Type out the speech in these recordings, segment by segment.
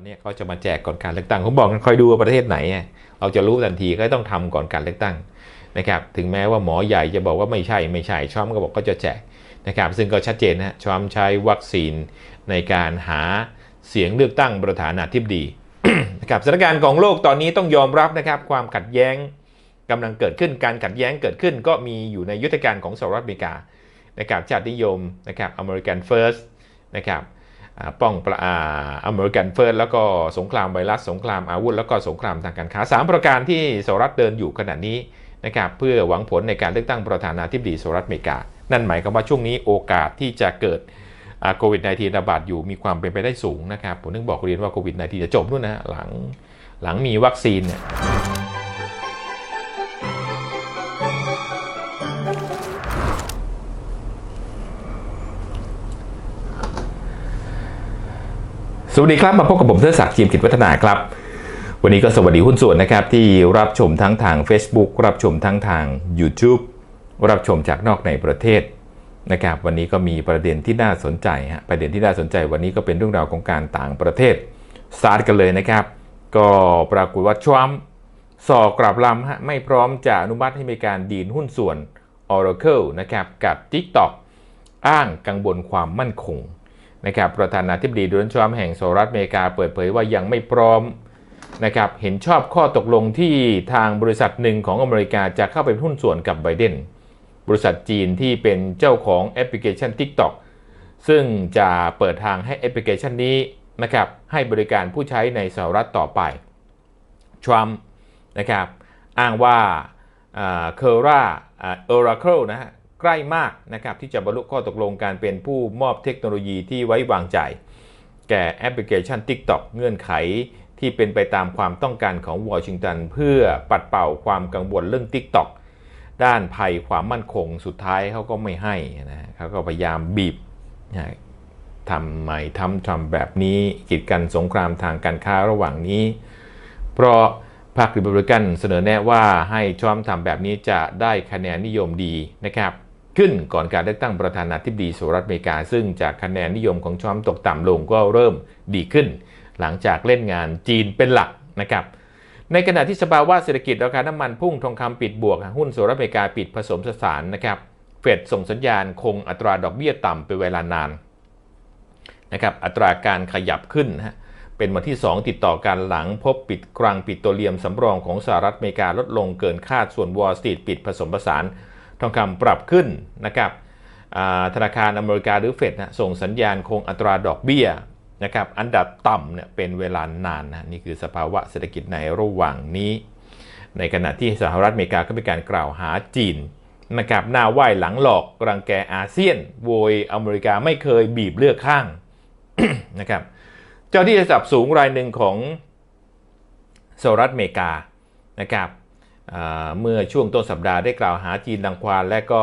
อนนี้เขาจะมาแจกก่อนการเลือกตั้งผมบอกกันคอยดูว่าประเทศไหน เราจะรู้ทันทีก็ต้องทำก่อนการเลือกตั้งนะครับถึงแม้ว่าหมอใหญ่จะบอกว่าไม่ใช่ไม่ใช่ชอมก็บอกก็จะแจกนะครับซึ่งก็ชัดเจนนะฮะชอมใช้วัคซีนในการหาเสียงเลือกตั้งประธานาธิบดีนะครับสถานการณ์ของโลกตอนนี้ต้องยอมรับนะครับความขัดแย้งกำลังเกิดขึ้นการขัดแย้งเกิดขึ้น ก็มีอยู่ในยุทธการของสหรัฐอเมริกานะครับชาตินิยมนะครับอเมริกันเฟิร์สนะครับ ป้องปราอ่าอเมริกันเฟิร์สแล้วก็สงครามไวรัสสงครามอาวุธ แล้วก็สงครามทางการค้าสามประการที่สหรัฐเดินอยู่ขณะนี้นะครับเพื่อหวังผลในการเลือกตั้งประธานาธิบดีสหรัฐอเมริกา นั่นหมายความว่าช่วงนี้โอกาสที่จะเกิดโควิด -19 ระบาดอยู่มีความเป็นไปได้สูงนะครับ ผมนึกบอกเรียนว่าโควิด -19 จะจบนู่นนะฮะหลังหลังมีวัคซีนเนี่ย สวัสดีครับ มาพบกับผมเทอศักดิ์จีมกิจวัฒนาครับ วันนี้ก็สวัสดีหุ้นส่วนนะครับ ที่รับชมทั้งทาง Facebook รับชมทั้งทาง YouTube รับชมจากนอกในประเทศนะครับวันนี้ก็มีประเด็นที่น่าสนใจฮะประเด็นที่น่าสนใจวันนี้ก็เป็นเรื่องราวของการต่างประเทศสตาร์ทกันเลยนะครับ ก็ปรากฏว่าทรัมป์สอกกลับลำฮะไม่พร้อมจะอนุมัติให้มีการดีลหุ้นส่วน Oracle นะครับกับ TikTok อ้างกังวลความมั่นคง นะครับประธานาธิบดีโดนัลด์ทรัมป์แห่งสหรัฐอเมริกาเปิดเผยว่ายังไม่พร้อมนะครับเห็นชอบข้อตกลงที่ทางบริษัทหนึ่งของอเมริกาจะเข้าไปหุ้นส่วนกับไบเดนบริษัทจีนที่เป็นเจ้าของแอปพลิเคชัน TikTok ซึ่งจะเปิดทางให้แอปพลิเคชันนี้นะครับให้บริการผู้ใช้ในสหรัฐต่อไปทรัมป์นะครับอ้างว่าเคอร่าเออราเคิลนะฮะ ใกล้มากนะครับที่จะบรรลุข้อตกลงการเป็นผู้มอบเทคโนโลยีที่ไว้วางใจ แก่แอปพลิเคชัน TikTok เงื่อนไขที่เป็นไปตามความต้องการของวอชิงตันเพื่อปัดเป่าความกังวลเรื่อง TikTok ด้านภัยความมั่นคงสุดท้ายเขาก็ไม่ให้นะเขาก็พยายามบีบทำไมทำทำแบบนี้กีดกันสงครามทางการค้าระหว่างนี้ เพราะพรรคริพับลิกันเสนอแนะว่าให้ทรัมป์ทำแบบนี้จะได้คะแนนนิยมดีนะครับ ขึ้นก่อนการเลือกตั้งประธานาธิบดีสหรัฐอเมริกา ซึ่งจากคะแนนนิยมของทรัมป์ตกต่ำลงก็เริ่มดีขึ้น หลังจากเล่นงานจีนเป็นหลักนะครับในขณะที่สภาวะเศรษฐกิจราคาน้ำมันพุ่งทองคำปิดบวก หุ้นสหรัฐอเมริกาปิดผสมสสารนะครับเฟดส่งสัญญาณคงอัตราดอกเบี้ยต่ำเป็นเวลานานนะครับอัตราการขยับขึ้นนะเป็นวันที่ 2 ติดต่อกันหลังพบปิดกลางปิโตรเลียมสำรองของสหรัฐอเมริกาลดลงเกินคาดส่วนวอลสตรีทปิดผสมผสาน ทองคำปรับขึ้นนะครับธนาคารอเมริกาหรือเฟดนะส่งสัญญาณคงอัตราดอกเบี้ยนะครับอันดับต่ำเนี่ยเป็นเวลานานนะนี่คือสภาวะเศรษฐกิจในระหว่างนี้ ในขณะที่สหรัฐอเมริกาก็มีการกล่าวหาจีนนะครับหน้าไหว้หลังหลอกรังแกอาเซียน โวยอเมริกาไม่เคยบีบเลือกข้างนะครับเจ้าที่ระดับสูงรายหนึ่งของสหรัฐอเมริกานะครับ เมื่อช่วงต้นสัปดาห์ได้กล่าวหาจีนดังควานและก็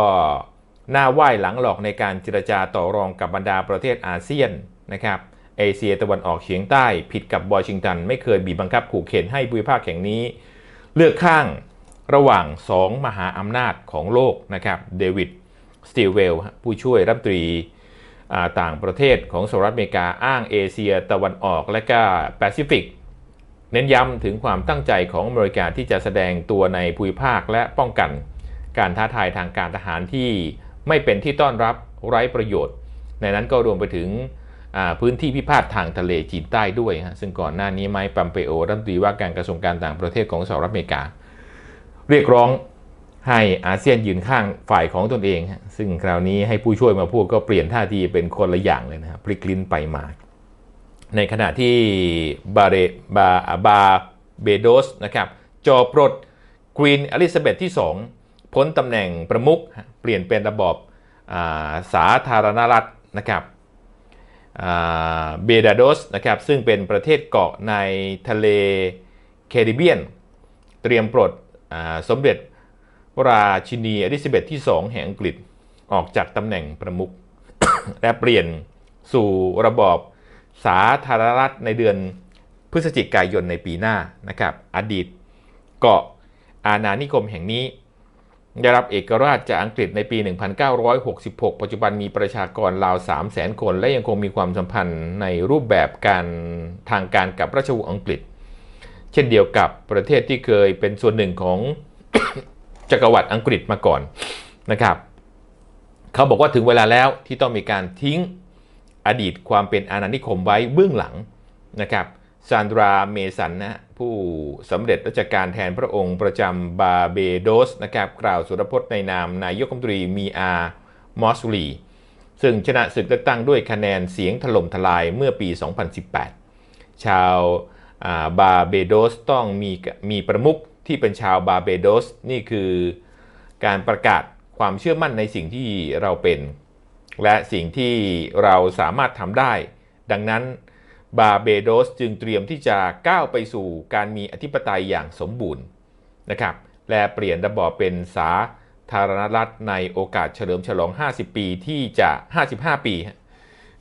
หน้าไหว้หลังหลอกในการเจรจาต่อรองกับบรรดาประเทศอาเซียนนะครับเอเชียตะวันออกเฉียงใต้ผิดกับวอชิงตัน ไม่เคยบีบบังคับขู่เข็นให้ภูมิภาคแห่งนี้ เลือกข้างระหว่าง 2 มหาอำนาจของโลกนะครับเดวิดสตีเวลผู้ช่วยรัฐมนตรีต่างประเทศของสหรัฐอเมริกาอ้างเอเชียตะวันออกและก็แปซิฟิก เน้นย้ำถึงความตั้งใจของอเมริกาที่จะแสดงตัวในภูมิภาคและป้องกันการท้าทายทางการทหารที่ไม่เป็นที่ต้อนรับไร้ประโยชน์ ในนั้นก็รวมไปถึงพื้นที่พิพาททางทะเลจีนใต้ด้วยฮะซึ่งก่อนหน้านี้ไมค์ปัมเปโอรัฐมนตรีว่าการกระทรวงการต่างประเทศของสหรัฐอเมริกา เรียกร้องให้อาเซียนยืนข้างฝ่ายของตนเอง ซึ่งคราวนี้ให้ผู้ช่วยมาพูดก็เปลี่ยนท่าทีเป็นคนละอย่างเลยนะครับพลิกลิ้นไปมา ในขณะที่บาเรบาบาเบโดสนะครับจอปลดควีนอลิซาเบธที่ 2 พ้นตำแหน่งประมุขเปลี่ยนเป็นระบอบสาธารณรัฐนะครับเบดาโดสนะครับซึ่งเป็นประเทศเกาะในทะเลแคริบเบียน เตรียมปลดสมเด็จราชินีอลิซาเบธที่ 2 แห่งอังกฤษออกจากตำแหน่งประมุขและเปลี่ยนสู่ระบอบ สาธารณรัฐในเดือนพฤศจิกายนในปีหน้านะครับ อดีตเกาะอาณานิคมแห่งนี้ ได้รับเอกราชจากอังกฤษในปี 1966 ปัจจุบันมีประชากรราว 300,000 คน และยังคงมีความสัมพันธ์ในรูปแบบการทางการกับราชวงศ์อังกฤษ เช่นเดียวกับประเทศที่เคยเป็นส่วนหนึ่งของจักรวรรดิอังกฤษมาก่อนนะครับ เขาบอกว่าถึงเวลาแล้วที่ต้องมีการทิ้ง อดีตความเป็นอาณานิคมไว้เบื้องหลังนะครับซานดราเมสันนะผู้สำเร็จราชการแทนพระองค์ประจำบาเบโดสนะครับกล่าวสุรพจน์ในนามนายกรัฐมนตรีมีอามอสลี ซึ่งชนะศึกเลือกตั้งด้วยคะแนนเสียงถล่มทลายเมื่อปี 2018 ชาวบาเบโดสต้องมีมีประมุขที่เป็นชาวบาเบโดส นี่คือการประกาศความเชื่อมั่นในสิ่งที่เราเป็น และสิ่งที่เราสามารถทำได้ ดังนั้นบาเบโดสจึงเตรียมที่จะก้าวไปสู่การมีอธิปไตยอย่างสมบูรณ์นะครับและเปลี่ยนระบอบเป็นสาธารณรัฐในโอกาสเฉลิมฉลอง 50 ปีที่จะ 55 ปี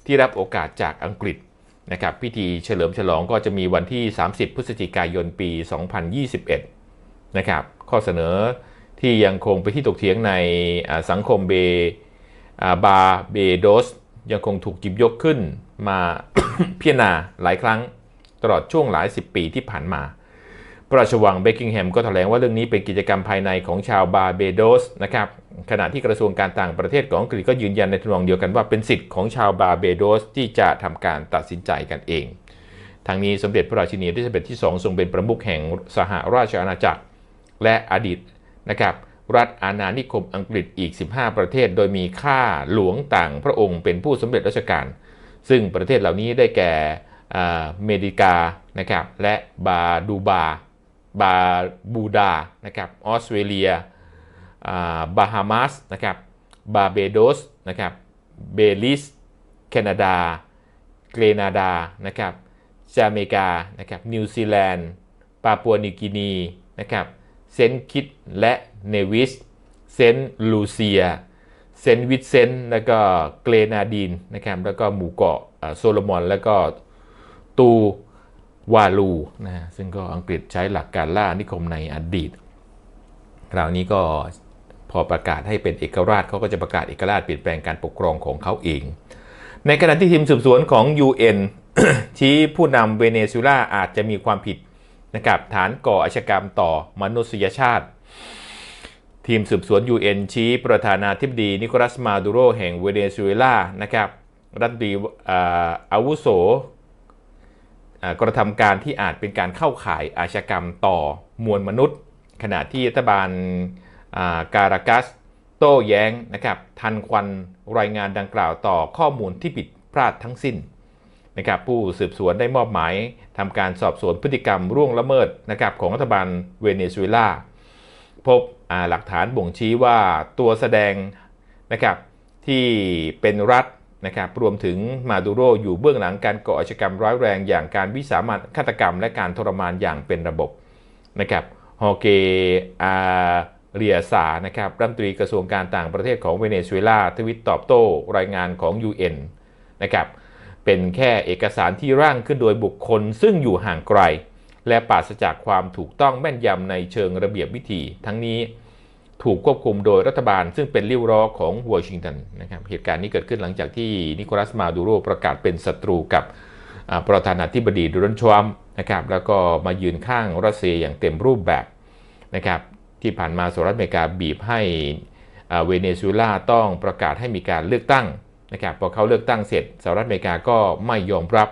ที่รับโอกาสจากอังกฤษนะครับพิธีเฉลิมฉลองก็จะมีวันที่ 30 พฤศจิกายนปี 2021 นะครับข้อเสนอที่ยังคงไปที่ตกเถียงในสังคมเบ บาเบโดสยังคงถูกจิบยกขึ้นมาพิจารณาหลายครั้งตลอดช่วงหลายสิบปีที่ผ่านมา พระราชวังเบคกิงแฮมก็แถลงว่าเรื่องนี้เป็นกิจกรรมภายในของชาวบาเบโดสนะครับ ขณะที่กระทรวงการต่างประเทศของอังกฤษก็ยืนยันในทำนองเดียวกันว่าเป็นสิทธิ์ของชาวบาเบโดสที่จะทำการตัดสินใจกันเอง ทางนี้สมเด็จพระราชินีที่สเบ็ที่ 2 ทรงเป็นประมุขแห่งสหราชอาณาจักร และอดีตนะครับ รัฐอาณานิคมอังกฤษอีก 15 ประเทศ โดยมีข้าหลวงต่างพระองค์เป็นผู้สำเร็จราชการ ซึ่งประเทศเหล่านี้ได้แก่เมริกานะครับและบาดูบาบาบูดานะครับออสเตรเลียบาฮามาสนะครับบาเบโดสนะครับเบลิสแคนาดา เกรนาดานะครับจาเมกานะครับนิวซีแลนด์ปาปัวนิวกินีนะครับ เซนคิดและเนวิสเซนลูเซียเซนวิเซนแล้วก็เกรนาดีนนะครับแล้วก็หมู่เกาะโซโลมอน แล้วก็ตูวาลูนะซึ่งก็อังกฤษใช้หลักการล่านิคมในอดีต คราวนี้ก็พอประกาศให้เป็นเอกราชเขาก็จะประกาศเอกราชเปลี่ยนแปลงการปกครองของเขาเอง ในขณะที่ทีมสืบสวนของ UN ชี้ผู้นำเวเนซุเอลาอาจจะมีความผิด นะครับฐานก่ออาชญากรรมต่อมนุษยชาติ ทีมสืบสวน UN ชี้ประธานาธิบดีนิโคลัสมาดูโรแห่งเวเนซุเอลานะครับรัฐมนตรีอาวุโสกระทำการที่อาจเป็นการเข้าข่ายอาชญากรรมต่อมวลมนุษย์ ขณะที่รัฐบาลการากัสโต้แย้งนะครับทันควันรายงานดังกล่าวต่อข้อมูลที่ผิดพลาดทั้งสิ้น นะครับผู้สืบสวนได้มอบหมายทำการสอบสวนพฤติกรรมร่วงละเมิดนะครับของรัฐบาลเวเนซุเอลาพบหลักฐานบ่งชี้ว่าตัวแสดงนะครับที่เป็นรัฐนะครับรวมถึงมาดูโรอยู่เบื้องหลังการก่ออาชญากรรมร้ายแรงอย่างการวิสามันฆาตกรรม และการทรมานอย่างเป็นระบบนะครับฮอเกอาเรียซานะครับรัฐมนตรีกระทรวงการต่างประเทศของเวเนซุเอลาทวิตตอบโต้รายงานของ UN นะครับ เป็นแค่เอกสารที่ร่างขึ้นโดยบุคคลซึ่งอยู่ห่างไกล และปราศจากความถูกต้องแม่นยำในเชิงระเบียบวิธี ทั้งนี้ถูกควบคุมโดยรัฐบาล ซึ่งเป็นริ้วร้อของวอชิงตันนะครับเหตุการณ์นี้เกิดขึ้นหลังจากที่นิโคลัสมาดูโรประกาศเป็นศัตรูกับประธานาธิบดีโดนัลด์ทรัมป์นะครับแล้วก็มายืนข้างรัสเซียอย่างเต็มรูปแบบนะครับที่ผ่านมาสหรัฐอเมริกาบีบให้เวเนซุเอลาต้องประกาศให้มีการเลือกตั้ง นะครับพอเขาเลือกตั้งเสร็จสหรัฐอเมริกาก็ไม่ยอมรับ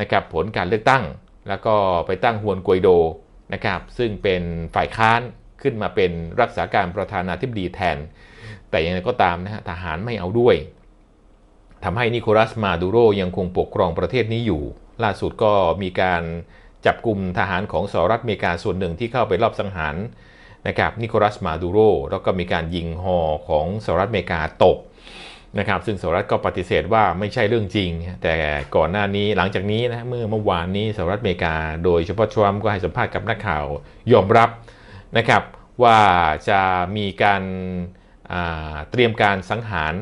นะครับผลการเลือกตั้ง แล้วก็ไปตั้งฮวนกวยโดนะครับซึ่งเป็นฝ่ายค้านขึ้นมาเป็นรักษาการประธานาธิบดีแทน แต่อย่างไรก็ตามนะฮะทหารไม่เอาด้วยทำให้นิโคลัสมาดูโรยังคงปกครองประเทศนี้อยู่ ล่าสุดก็มีการจับกลุ่มทหารของสหรัฐอเมริกาส่วนหนึ่งที่เข้าไปรอบสังหารนะครับนิโคลัสมาดูโรแล้วก็มีการยิงฮอของสหรัฐอเมริกาตก นะครับซึ่งสหรัฐก็ปฏิเสธว่าไม่ใช่เรื่องจริง แต่ก่อนหน้านี้หลังจากนี้นะเมื่อเมื่อวานนี้สหรัฐอเมริกา โดยเฉพาะทรัมป์ก็ให้สัมภาษณ์กับนักข่าวยอมรับนะครับว่าจะมีการเตรียมการสังหาร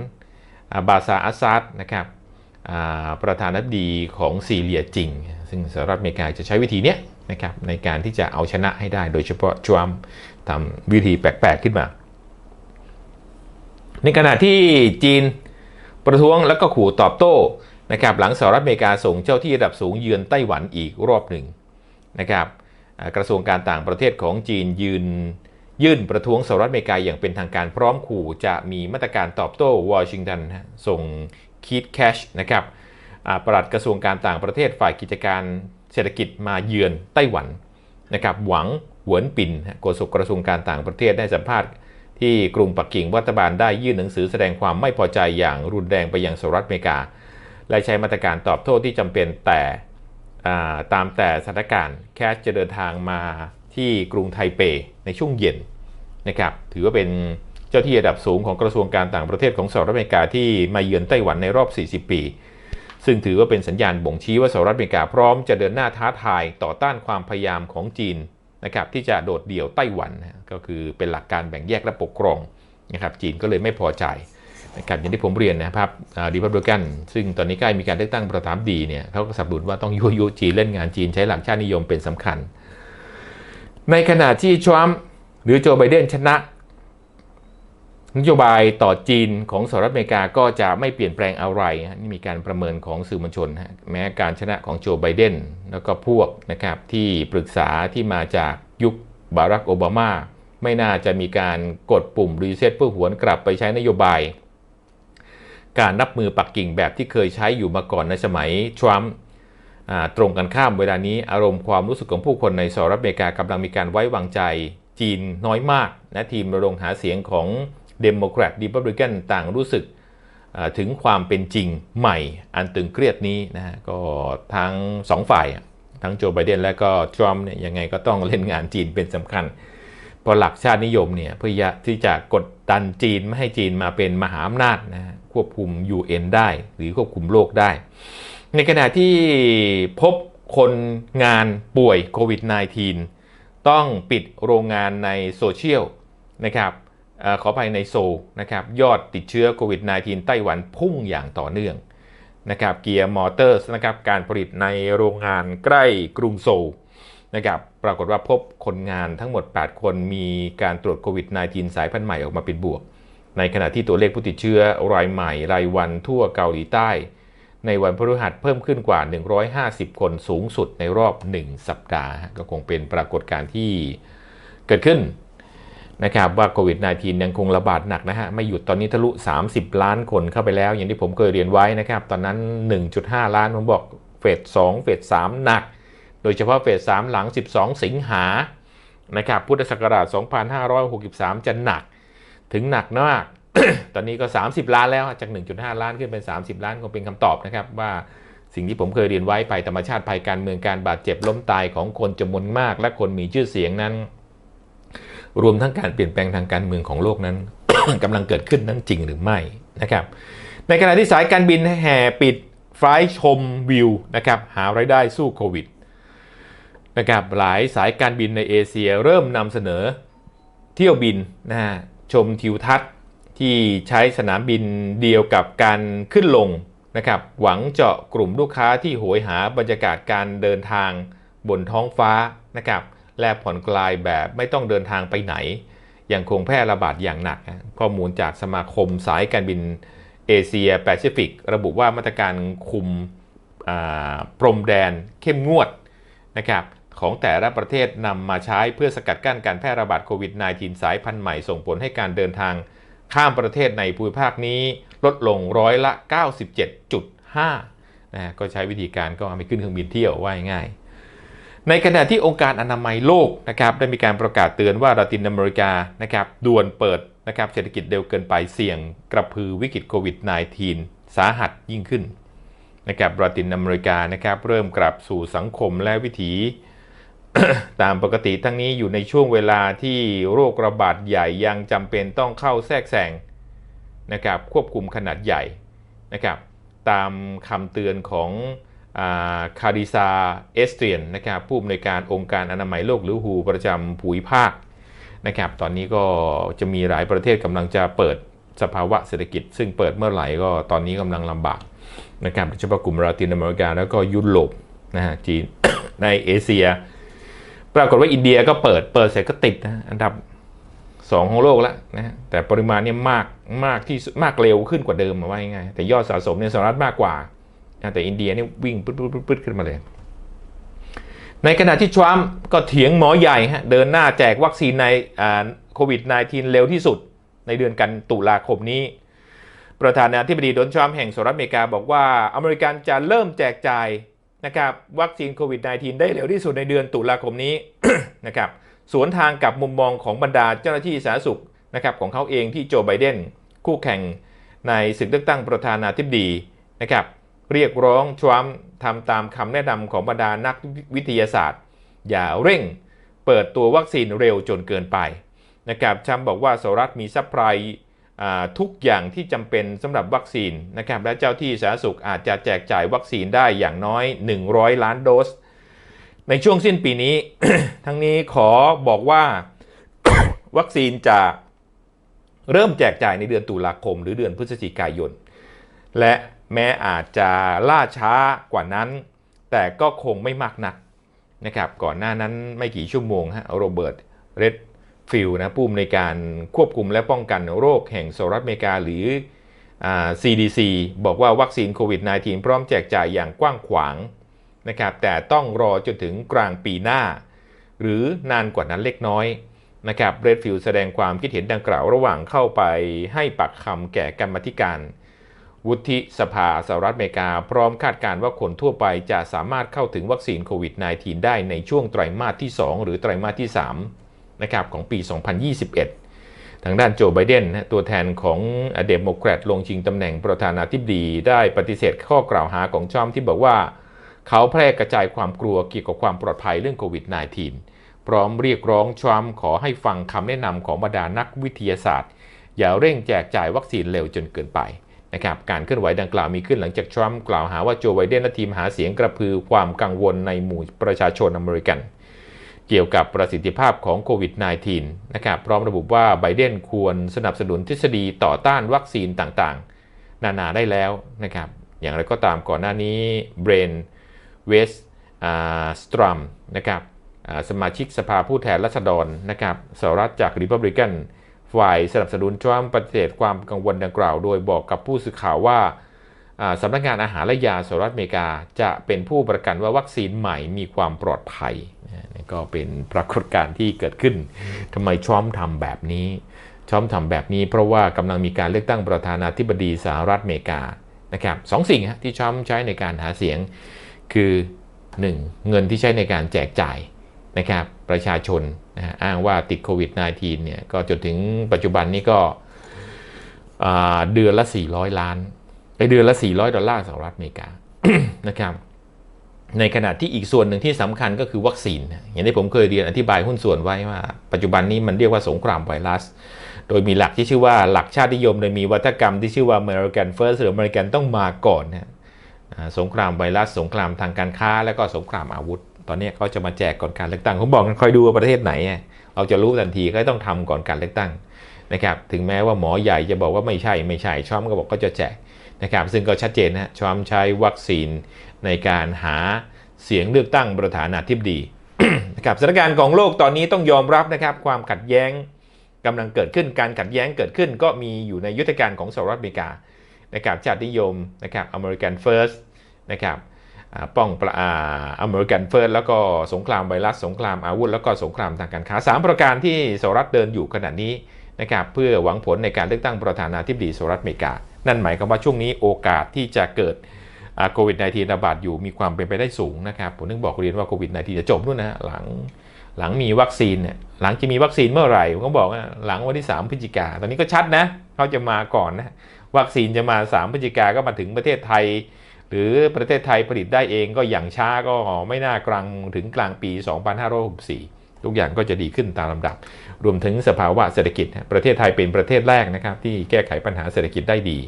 บาซาอัสซัดนะครับประธานาธิบดีของซีเรียจริง ซึ่งสหรัฐอเมริกาจะใช้วิธีนี้นะครับในการที่จะเอาชนะให้ได้โดยเฉพาะทรัมป์ทำวิธีแปลกๆขึ้นมา ในขณะที่จีน ประท้วงแล้วก็ขู่ตอบโต้นะครับหลังสหรัฐอเมริกาส่งเจ้าที่ระดับสูงเยือนไต้หวันอีกรอบหนึ่งนะครับกระทรวงการต่างประเทศของจีนยืนยื่นประท้วงสหรัฐอเมริกาอย่างเป็นทางการพร้อมขู่จะมีมาตรการตอบโต้วอชิงตันส่งคีดแคชนะครับปลัดกระทรวงการต่างประเทศฝ่ายกิจการเศรษฐกิจมาเยือนไต้หวันนะครับหวังหวนปินโฆษกกระทรวงการต่างประเทศได้สัมภาษณ์ ที่กรุงปักกิ่งรัฐบาลได้ยื่นหนังสือแสดงความไม่พอใจอย่างรุนแรงไปยังสหรัฐอเมริกา และใช้มาตรการตอบโต้ที่จำเป็นแต่ตามแต่สถานการณ์แคชจะเดินทางมาที่กรุงไทเปในช่วงเย็นนะครับถือว่าเป็นเจ้าที่ระดับสูงของกระทรวงการต่างประเทศของสหรัฐอเมริกาที่มาเยือนไต้หวันในรอบ 40 ปี ซึ่งถือว่าเป็นสัญญาณบ่งชี้ว่าสหรัฐอเมริกาพร้อมจะเดินหน้าท้าทายต่อต้านความพยายามของจีน นะครับที่จะโดดเดี่ยวไต้หวันก็คือเป็นหลักการแบ่งแยกและปกครองนะครับจีนก็เลยไม่พอใจนะครับอย่างที่ผมเรียนนะครับดีพับลิกัน ซึ่งตอนนี้ใกล้มีการเลือกตั้งประธานดีเนี่ยเขาก็สับสนุนว่าต้องยุยุจีนเล่นงานจีนใช้หลักชาตินิยมเป็นสำคัญ ในขณะที่ทรัมป์หรือโจไบเดนชนะ นโยบายต่อจีนของสหรัฐอเมริกาก็จะไม่เปลี่ยนแปลงอะไรฮะนี่มีการประเมินของสื่อมวลชนฮะแม้การชนะของโจไบเดนแล้วก็พวกนะครับที่ปรึกษาที่มาจากยุคบารักโอบามา ไม่น่าจะมีการกดปุ่มรีเซ็ตเพื่อหวนกลับไปใช้นโยบาย การรับมือปักกิ่งแบบที่เคยใช้อยู่มาก่อนในสมัยทรัมป์ตรงกันข้ามเวลานี้อารมณ์ความรู้สึกของผู้คนในสหรัฐอเมริกากำลังมีการไว้วางใจจีนน้อยมากนะทีมระดมหาเสียงของ เดโมแครตดีพับลิกันต่างรู้สึกถึงความเป็นจริงใหม่อันตึงเครียดนี้นะฮะก็ทั้งสองฝ่ายทั้งโจไบเดนและก็ทรัมป์เนี่ยยังไงก็ต้องเล่นงานจีนเป็นสำคัญเพราะหลักชาตินิยมเนี่ยเพื่อที่จะกดดันจีนไม่ให้จีนมาเป็นมหาอำนาจนะฮะควบคุม UN ได้ หรือควบคุมโลกได้ ในขณะที่พบคนงานป่วยโควิด -19 ต้องปิดโรงงานในโซเชียลนะครับ ขอภัยในโซลนะครับยอดติดเชื้อโควิด -19 ไต้หวันพุ่งอย่างต่อเนื่องนะครับเกียร์มอเตอร์สนะครับการผลิตในโรงงานใกล้กรุงโซลนะครับปรากฏว่าพบคนงานทั้งหมด 8 คนมีการตรวจโควิด -19 สายพันธุ์ใหม่ออกมาเป็นบวก ในขณะที่ตัวเลขผู้ติดเชื้อรายใหม่ รายวันทั่วเกาหลีใต้ ในวันพฤหัสเพิ่มขึ้นกว่า 150 คนสูงสุดในรอบ 1 สัปดาห์ ก็คงเป็นปรากฏการณ์ที่เกิดขึ้น นะครับว่าโควิด -19 ยังคงระบาดหนักนะฮะไม่หยุดตอนนี้ทะลุ 30 ล้านคนเข้าไปแล้ว อย่างที่ผมเคยเรียนไว้นะครับ ตอนนั้น 1.5 ล้านผมบอกเฟส2เฟส3หนัก โดยเฉพาะเฟส3หลัง 12 สิงหานะครับพุทธศักราช 2563 จะหนักถึงหนักมากตอนนี้ก็ 30 ล้านแล้วจาก 1.5 ล้านขึ้นเป็น 30 ล้านคงเป็นคำตอบนะครับว่าสิ่งที่ผมเคยเรียนไว้ภัยธรรมชาติภัยการเมืองการบาดเจ็บล้มตายของคนจำนวนมาก และคนมีชื่อเสียงนั้น รวมทั้งการเปลี่ยนแปลงทางการเมืองของโลกนั้นกำลังเกิดขึ้นนั้นจริงหรือไม่นะครับในขณะที่สายการบินแห่ปิดไฟล์ชมวิวนะครับหารายได้สู้โควิดนะครับหลายสายการบินในเอเชียเริ่มนำเสนอเที่ยวบินนะฮะชมทิวทัศน์ที่ใช้สนามบินเดียวกับการขึ้นลงนะครับหวังเจาะกลุ่มลูกค้าที่โหยหาบรรยากาศการเดินทางบนท้องฟ้านะครับ และผ่อนคลายแบบไม่ต้องเดินทางไปไหน ยังคงแพร่ระบาดอย่างหนัก ข้อมูลจากสมาคมสายการบินเอเชียแปซิฟิกระบุว่ามาตรการคุมพรมแดนเข้มงวดนะครับของแต่ละประเทศนำมาใช้เพื่อสกัดกั้นการแพร่ระบาดโควิด -19 สายพันธุ์ใหม่ส่งผลให้การเดินทางข้ามประเทศในภูมิภาคนี้ลดลงร้อยละ 97.5นะฮะก็ใช้วิธีการก็เอาไปขึ้นเครื่องบินเที่ยวว่ายง่าย ในขณะที่องค์การอนามัยโลกนะครับได้มีการประกาศเตือนว่าลาตินอเมริกานะครับด่วนเปิดนะครับเศรษฐกิจเร็วเกินไปเสี่ยงกระพือวิกฤตโควิด -19 สาหัสยิ่งขึ้นนะครับลาตินอเมริกานะครับเริ่มกลับสู่สังคมและวิถีตามปกติทั้งนี้อยู่ในช่วงเวลาที่โรคระบาดใหญ่ยังจำเป็นต้องเข้าแทรกแซงนะครับควบคุมขนาดใหญ่นะครับตามคำเตือนของ คาริซาเอสเตรียนนะครับผู้อำนวยการองค์การอนามัยโลกหรือฮูประจำภูมิภาคนะครับตอนนี้ก็จะมีหลายประเทศกำลังจะเปิดสภาวะเศรษฐกิจ ซึ่งเปิดเมื่อไหร่ก็ตอนนี้กำลังลำบากนะครับโดยเฉพาะกลุ่มลาตินอเมริกาแล้วก็ยุโรปนะฮะจีนในเอเชีย ปรากฏว่าอินเดียก็เปิดเปิดเสร็จก็ติดนะอันดับสองของโลกแล้วนะแต่ปริมาณเนี่ยมากมากที่มากเร็วขึ้นกว่าเดิมมาว่าง่ายๆแต่ยอดสะสมในสหรัฐมากกว่า แต่อินเดียนี่วิ่งปึ๊ดปึ๊ดปึ๊ดปึ๊ดขึ้นมาเลย ในขณะที่ทรัมป์ก็เถียงหมอใหญ่ฮะเดินหน้าแจกวัคซีนในอ่าโควิด -19 เร็วที่สุดในเดือนกันตุลาคมนี้ ประธานาธิบดีโดนัลด์ทรัมป์แห่งสหรัฐอเมริกาบอกว่าอเมริกันจะเริ่มแจกจ่ายนะครับวัคซีนโควิด -19 ได้เร็วที่สุดในเดือนตุลาคมนี้นะครับสวนทางกับมุมมองของบรรดาเจ้าหน้าที่สาธารณสุขนะครับของเขาเองที่โจไบเดนคู่แข่งในศึกเลือกตั้งประธานาธิบดีนะครับ เรียกร้องทรัมป์ทำตามคำแนะนำของบรรดานักวิทยาศาสตร์ อย่าเร่งเปิดตัววัคซีนเร็วจนเกินไปนะครับทรัมป์บอกว่าสหรัฐมีซัพพลายทุกอย่างที่จำเป็นสำหรับวัคซีนนะครับและเจ้าที่สาธารณสุขอาจจะแจกจ่ายวัคซีนได้อย่างน้อย 100 ล้านโดส ในช่วงสิ้นปีนี้ ทั้งนี้ขอบอกว่าวัคซีนจะเริ่มแจกจ่ายในเดือนตุลาคม หรือเดือนพฤศจิกายน และ แม้อาจจะล่าช้ากว่านั้น แต่ก็คงไม่มากนักนะครับก่อนหน้านั้นไม่กี่ชั่วโมงฮะโรเบิร์ตเรดฟิลนะผู้อำนวยการควบคุมและป้องกันโรคแห่งสหรัฐอเมริกาหรืออ่า CDC บอกว่าวัคซีนโควิด -19 พร้อมแจกจ่ายอย่างกว้างขวางนะครับแต่ต้องรอจนถึงกลางปีหน้า หรือนานกว่านั้นเล็กน้อยนะครับเรดฟิลแสดงความคิดเห็นดังกล่าวระหว่างเข้าไปให้ปักคำแก่กรรมธิการ วุฒิสภาสหรัฐอเมริกา พร้อมคาดการณ์ว่าคนทั่วไปจะสามารถเข้าถึงวัคซีนโควิด -19 ได้ในช่วงไตรมาสที่ 2 หรือไตรมาสที่3นะครับของปี 2021 ทางด้านโจไบเดนนะตัวแทนของเดโมแครตลงชิงตำแหน่งประธานาธิบดี ได้ปฏิเสธข้อกล่าวหาของทรัมป์ที่บอกว่า เขาแพร่กระจายความกลัวเกี่ยวกับความปลอดภัยเรื่องโควิด -19 พร้อมเรียกร้องทรัมป์ขอให้ฟังคำแนะนำของบรรดานักวิทยาศาสตร์ อย่าเร่งแจกจ่ายวัคซีนเร็วจนเกินไป นะครับการเคลื่อนไหวดังกล่าวมีขึ้นหลังจากทรัมป์กล่าวหาว่าโจไบเดนและทีมหาเสียงกระพือความกังวลในหมู่ประชาชนอเมริกัน เกี่ยวกับประสิทธิภาพของโควิด -19 นะครับพร้อมระบุว่าไบเดนควรสนับสนุนทฤษฎีต่อต้านวัคซีนต่างๆ นานาได้แล้วนะครับอย่างไรก็ตามก่อนหน้านี้เบรนเวสสตรัมนะครับสมาชิกสภาผู้แทนราษฎรนะครับสหรัฐจากริพับลิกัน ฝ่ายสนับสนุนทรัมป์ปฏิเสธความกังวลดังกล่าว โดยบอกกับผู้สื่อข่าวว่าสำนักงานอาหารและยาสหรัฐอเมริกาจะเป็นผู้ประกันว่าวัคซีนใหม่มีความปลอดภัยนี่ก็เป็นปรากฏการณ์ที่เกิดขึ้นทำไมทรัมป์ทำแบบนี้ทรัมป์ทำแบบนี้เพราะว่ากำลังมีการเลือกตั้งประธานาธิบดีสหรัฐอเมริกานะครับสองสิ่งที่ทรัมป์ใช้ในการหาเสียงคือ 1. เงินที่ใช้ในการแจกจ่าย นะครับประชาชนนะอ้างว่าติดโควิด -19 เนี่ยก็จนถึงปัจจุบันนี้ก็เดือนละ 400 ล้านไอเดือนละ 400 ดอลลาร์สหรัฐอเมริกานะครับในขณะที่อีกส่วนหนึ่งที่สำคัญก็คือวัคซีน อย่างที่ผมเคยเรียนอธิบายหุ้นส่วนไว้ว่า ปัจจุบันนี้มันเรียกว่าสงครามไวรัส โดยมีหลักที่ชื่อว่าหลักชาตินิยม โดยมีวัฒกรรมที่ชื่อว่า American First หรือ American ต้องมาก่อนนะสงครามไวรัส สงครามทางการค้า และก็สงครามอาวุธ ตอนนี้เขาจะมาแจกก่อนการเลือกตั้งผมบอกกันคอยดูว่าประเทศไหน เราจะรู้ทันทีก็ต้องทำก่อนการเลือกตั้งนะครับถึงแม้ว่าหมอใหญ่จะบอกว่าไม่ใช่ไม่ใช่ชอมก็บอกก็จะแจกนะครับซึ่งก็ชัดเจนนะชอมใช้วัคซีนในการหาเสียงเลือกตั้งประธานาธิบดีนะครับสถานการณ์ของโลกตอนนี้ต้องยอมรับนะครับความขัดแย้งกำลังเกิดขึ้นการขัดแย้งเกิดขึ้น ก็มีอยู่ในยุทธการของสหรัฐอเมริกานะครับชาตินิยมนะครับอเมริกันเฟิร์สนะครับ ป้องปราอเมริกันเฟิร์สแล้วก็สงครามไวรัสสงครามอาวุธ แล้วก็สงครามทางการค้า 3 ประการที่สหรัฐเดินอยู่ขณะนี้นะครับเพื่อหวังผลในการเลือกตั้งประธานาธิบดีสหรัฐอเมริกา นั่นหมายความว่าช่วงนี้โอกาสที่จะเกิดโควิด -19 ระบาดอยู่มีความเป็นไปได้สูงนะครับผมนึกบอกเรียนว่าโควิด -19 จะจบนู่นนะฮะหลังหลังมีวัคซีนเนี่ยหลังจะมีวัคซีนเมื่อไหร่ผมก็บอกว่าหลังวันที่ 3 พฤศจิกาตอนนี้ก็ชัดนะเขาจะมาก่อนนะวัคซีนจะมา 3 พฤศจิกาก็มาถึงประเทศไทย หรือประเทศไทยผลิตได้เองก็อย่างช้าก็ไม่น่ากลางถึงกลางปี 2564 ทุกอย่างก็จะดีขึ้นตามลำดับ รวมถึงสภาวะเศรษฐกิจนะประเทศไทยเป็นประเทศแรกนะครับที่แก้ไขปัญหาเศรษฐกิจได้ดี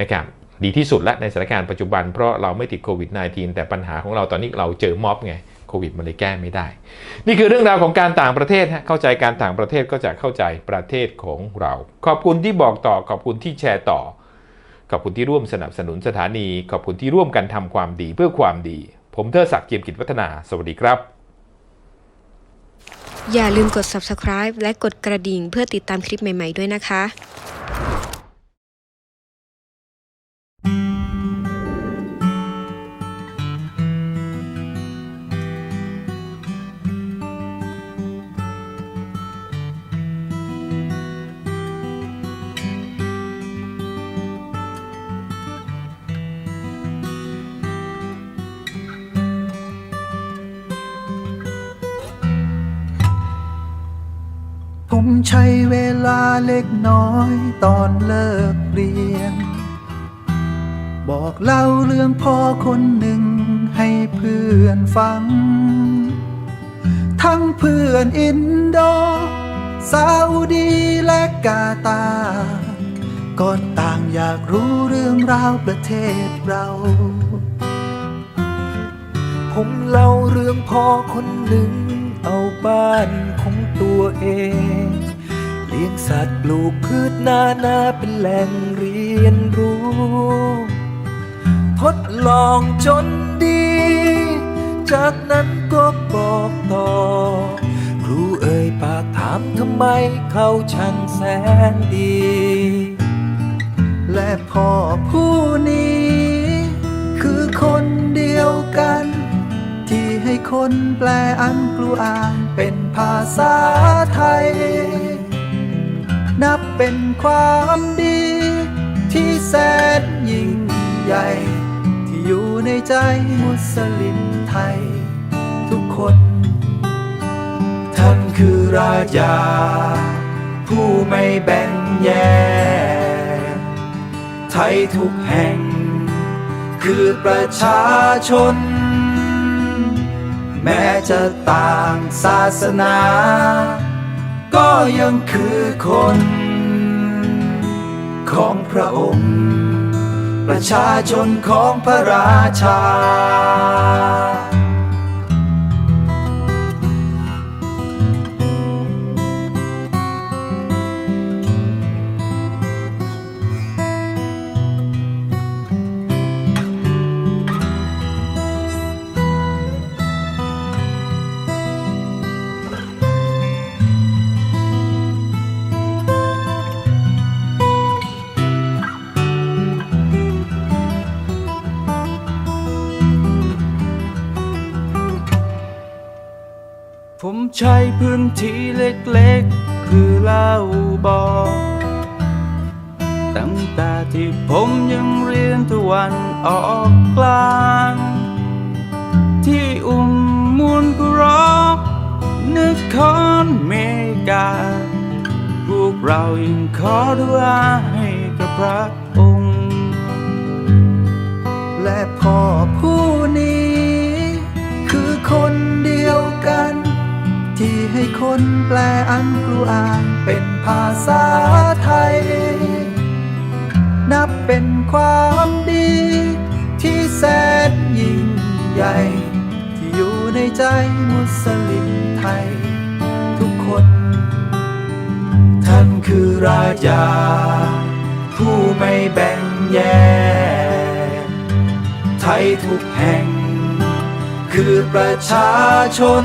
นะครับดีที่สุดและในสถานการณ์ปัจจุบันเพราะเราไม่ติดโควิด -19 แต่ปัญหาของเราตอนนี้เราเจอม็อบไงโควิดมันเลยแก้ไม่ได้ นี่คือเรื่องราวของการต่างประเทศเข้าใจการต่างประเทศก็จะเข้าใจประเทศของเรา ขอบคุณที่บอกต่อขอบคุณที่แชร์ต่อ ขอบคุณที่ร่วมสนับสนุนสถานี ขอบคุณที่ร่วมกันทำความดีเพื่อความดี ผมเทอศักดิ์เกียมกิจวัฒนา สวัสดีครับ อย่าลืมกด subscribe และกดกระดิ่งเพื่อติดตามคลิปใหม่ ๆ ด้วยนะคะ ผมใช้เวลาเล็กน้อยตอนเลิกเรียน บอกเล่าเรื่องพ่อคนหนึ่งให้เพื่อนฟัง ทั้งเพื่อนอินโดซาอุดีและกาตา ก็ต่างอยากรู้เรื่องราวประเทศเรา ผมเล่าเรื่องพ่อคนหนึ่งเอาบ้าน ตัวเอง เลี้ยงสัตว์ปลูกพืชนานาเป็นแหล่งเรียนรู้ ทดลองจนดี จากนั้นก็บอกต่อ ครูเอ่ยปากถามทำไมเขาช่างแสนดี และพ่อผู้นี้ คือคนเดียวกัน ให้คนแปลอันกลูอ่านเป็นภาษาไทย นับเป็นความดี ที่แสนยิ่งใหญ่ ที่อยู่ในใจมุสลิมไทย ทุกคน ท่านคือราชา ผู้ไม่แบ่งแยกไทยทุกแห่ง คือประชาชน แม้จะต่างศาสนา ก็ยังคือคน ของพระองค์ ประชาชนของพระราชา ผมใช้พื้นที่เล็กๆ คือเล่าบอกตั้งแต่ที่ผมยังเรียนตะวันออกกลาง ที่อุ้มมูลกุรอกนครเมกา พวกเรายังขอดุอาให้กับพระองค์ และพ่อผู้ ให้คนแปลอันกลูอานเป็นภาษาไทย นับเป็นความดี ที่แสนยิ่งใหญ่ ที่อยู่ในใจมุสลิมไทย ทุกคน ท่านคือราชา ผู้ไม่แบ่งแยกไทยทุกแห่ง คือประชาชน